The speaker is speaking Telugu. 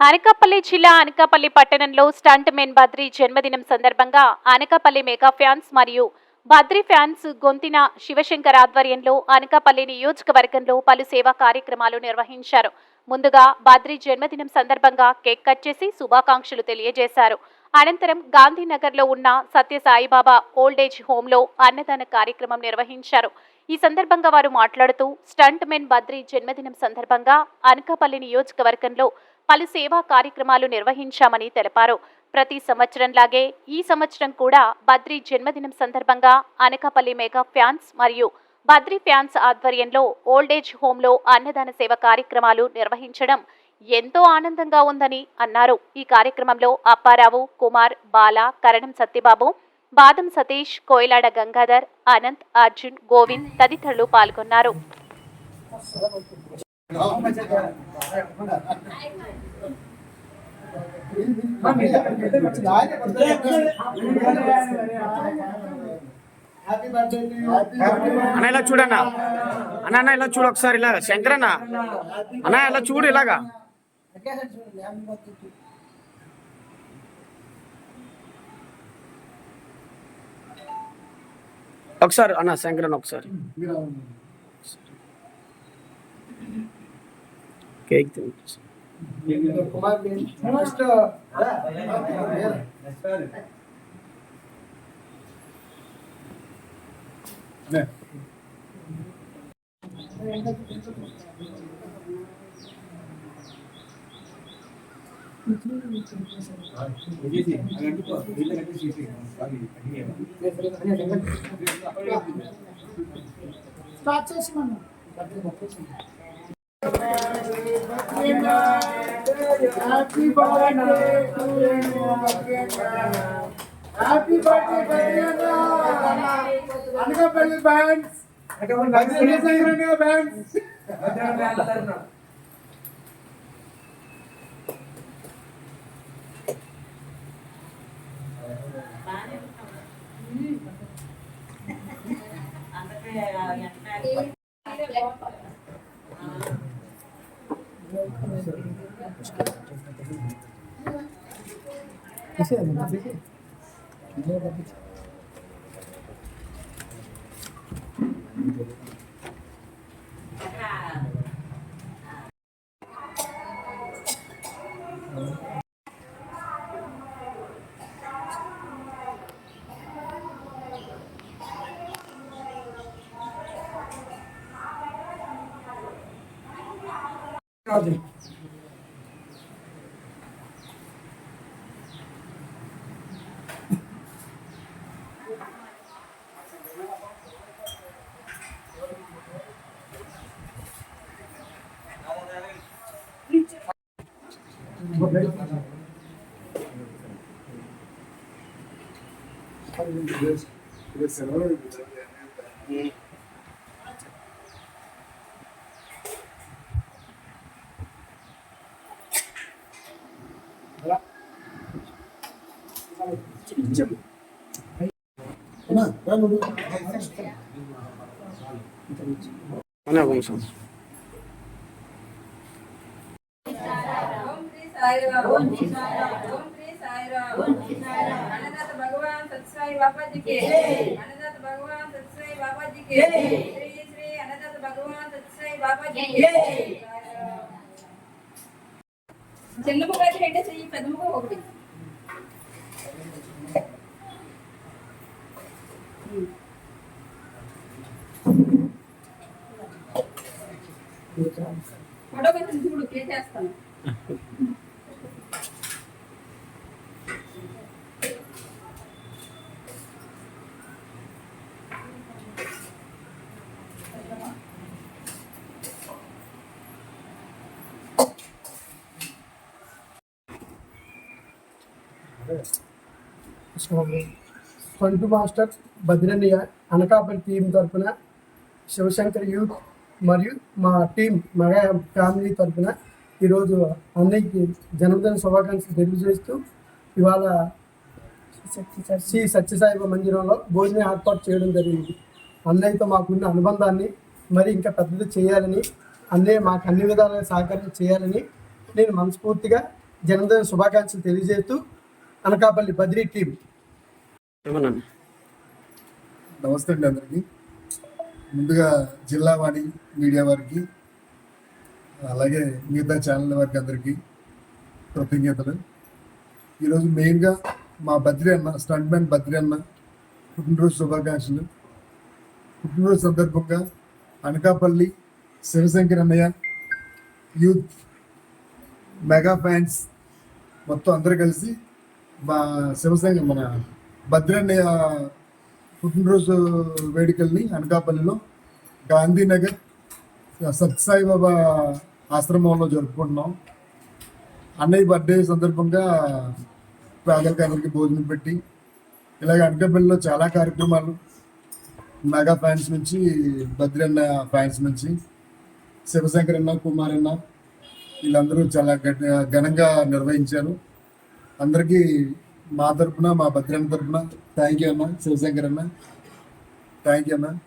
అనకాపల్లి జిల్లా అనకాపల్లి పట్టణంలో స్టంట్ మెన్ బద్రి జన్మదినం సందర్భంగా అనకాపల్లి మెగా ఫ్యాన్స్ మరియు బద్రి ఫ్యాన్స్ గొంతిన శివశంకర్ ఆధ్వర్యంలో అనకాపల్లి నియోజకవర్గంలో పలు సేవా కార్యక్రమాలు నిర్వహించారు. ముందుగా బద్రి జన్మదినం సందర్భంగా కేక్ కట్ చేసి శుభాకాంక్షలు తెలియజేశారు. అనంతరం గాంధీనగర్లో ఉన్న సత్య సాయిబాబా ఓల్డేజ్ హోంలో అన్నదాన కార్యక్రమం నిర్వహించారు. ఈ సందర్భంగా వారు మాట్లాడుతూ స్టంట్ మెన్ బద్రి జన్మదినం సందర్భంగా అనకాపల్లి నియోజకవర్గంలో పలు సేవా కార్యక్రమాలు నిర్వహించామని తెలిపారు. ప్రతి సంవత్సరంలాగే ఈ సంవత్సరం కూడా బద్రి జన్మదినం సందర్భంగా అనకాపల్లి మెగా ఫ్యాన్స్ మరియు బద్రి ఫ్యాన్స్ ఆధ్వర్యంలో ఓల్డేజ్ హోంలో అన్నదాన సేవ కార్యక్రమాలు నిర్వహించడం ఎంతో ఆనందంగా ఉందని అన్నారు. ఈ కార్యక్రమంలో అప్పారావు కుమార్ బాల కరణం సత్యబాబు బాదం సతీష్ కోయిలాడ గంగాధర్ అనంత్ అర్జున్ గోవింద్ తదితరులు పాల్గొన్నారు. అన్న ఇలా చూడన్నా. అన్న అన్న ఇలా చూడు ఒకసారి ఇలా. శంకర్ అన్న ఇలా చూడు ఇలాగా. ఒకసారి అన్న శంకరన్న ఒకసారి. కేక్ తినిపించు. స్టార్ట్ చేసి మనం happy birthday to you happy birthday Anakapalli bands bands అన్న ఒక నిమిషం ఓం శ్రీ 아들. 그래서 그래서 శ్రీ సాయిరామ్ అన్నదాత భగవాన్ సత్సాయి బాబాజీ కి అన్నదాత భగవాన్ సత్సాయి బాబాజీ కి శ్రీ శ్రీ అన్నదాత భగవాన్ సత్సాయి బాబాజీ కి చిన్న రెండు చెయ్యి పెద్ద ముక్క ఒకటి. ఫోటో కొంచెం చూడు ప్లే చేస్తాను స్టంట్ మాస్టర్ భద్రన్నయ్య అనకాపల్లి టీం తరఫున శివశంకర్ యూత్ మరియు మా టీం మగా ఫ్యామిలీ తరఫున ఈరోజు అన్నయ్యకి జన్మదిన శుభాకాంక్షలు తెలియజేస్తూ ఇవాళ శ్రీ సత్యసాయిబా మందిరంలో భోజనం ఏర్పాటు చేయడం జరిగింది. అన్నయ్యతో మాకున్న అనుబంధాన్ని మరి ఇంకా పెద్దది చేయాలని అన్నయ్య మాకు అన్ని విధాలుగా సహకారం చేయాలని నేను మనస్ఫూర్తిగా జన్మదిన శుభాకాంక్షలు తెలియజేస్తూ అనకాపల్లి బద్రీ టీం. నమస్తే అండి అందరికీ. ముందుగా జిల్లా వాణి మీడియా వారికి అలాగే మిగతా ఛానల్ వారికి అందరికీ కృతజ్ఞతలు. ఈరోజు మెయిన్గా మా బద్రి అన్న స్టంట్ మ్యాన్ బద్రి అన్న పుట్టినరోజు శుభాకాంక్షలు. పుట్టినరోజు సందర్భంగా అనకాపల్లి శివశంకర్ అన్నయ్య యూత్ మెగా ఫ్యాన్స్ మొత్తం అందరూ కలిసి మా శివశంకర్ మన భద్రి అన్నయ్య పుట్టినరోజు వేడుకల్ని అనకాపల్లిలో గాంధీనగర్ సత్యసాయిబాబా ఆశ్రమంలో జరుపుకుంటున్నాం. అన్నయ్య బర్త్డే సందర్భంగా పేదలకి భోజనం పెట్టి ఇలాగ అనకాపల్లిలో చాలా కార్యక్రమాలు మెగా ఫ్యాన్స్ నుంచి బద్రన్న అన్న ఫ్యాన్స్ నుంచి శివశంకర్ అన్న కుమార్ అన్న వీళ్ళందరూ చాలా ఘనంగా నిర్వహించారు. అందరికీ మా తరపున మా భద్రన్న తరపున. థ్యాంక్ యూ అన్న శివశంకర్ అన్న. థ్యాంక్ యూ అన్న.